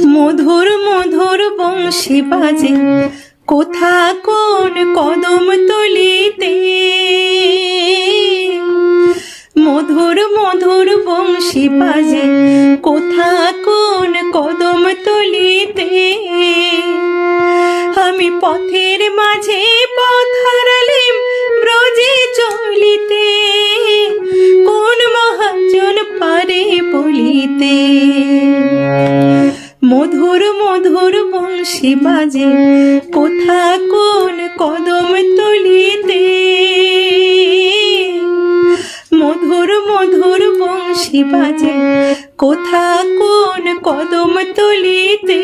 মধুর মধুর বংশী বাজে। কোথা কোন কদম তলিতে? মধুর মধুর বংশী বাজে। কোথা কোন বংশী বাজে কোথা কোন কদম তলিতে? মধুর মধুর বংশী বাজে কোথা কোন কদম তলিতে?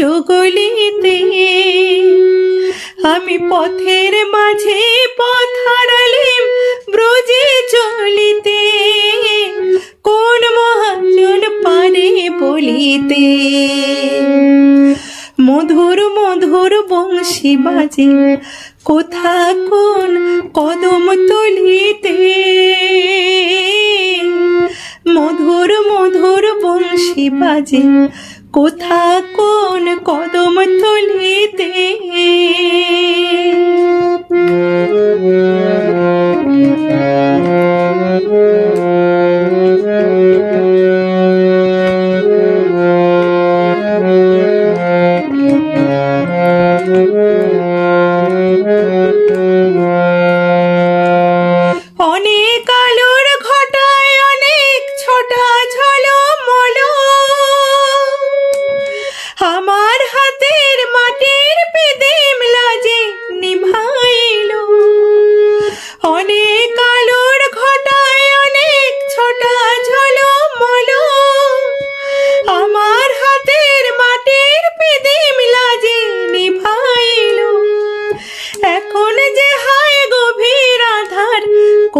কুঞ্জ আমি পথের মাঝে পথ হারালিম ব্রজে চলিতে, কোন মহাজন পারে বলিতে। মধুর মধুর বংশী বাজে, কোথা কোন কদম তুলিতে? মধুর মধুর বংশী বাজে কোথা কোন কদম তলিতে?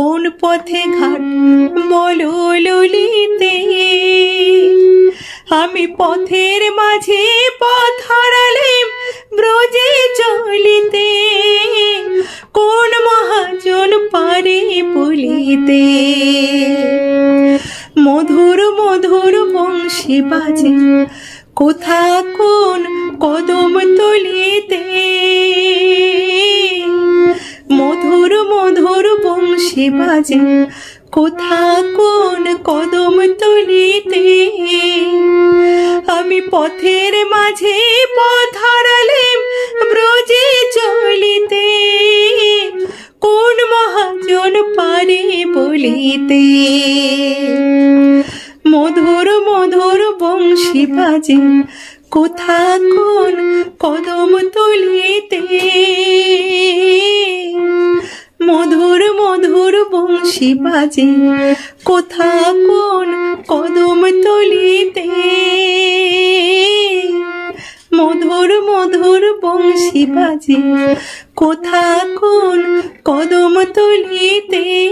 কোন পথে ঘাট বলো ললিতে আমি পথের মাঝে পথ হারালেম ব্রজে চলিতে। কোন মহাজন পারে বলিতে? মধুর মধুর বংশী বাজে। কোথা কোন কদম তলিতে? বংশী বাজে কোথা কোন কদম তলিতে আমি পথের মাঝে পথ হারালেম ব্রজে চলিতে। কোন মহাজন পারে বলিতে? মধুর মধুর বংশী বাজে কোথা কোন কদম তলিতে? বাজে। কোথা কোন কদম তলিতে? মধুর মধুর বংশী বাজে। কোথা কোন কদম তলিতে?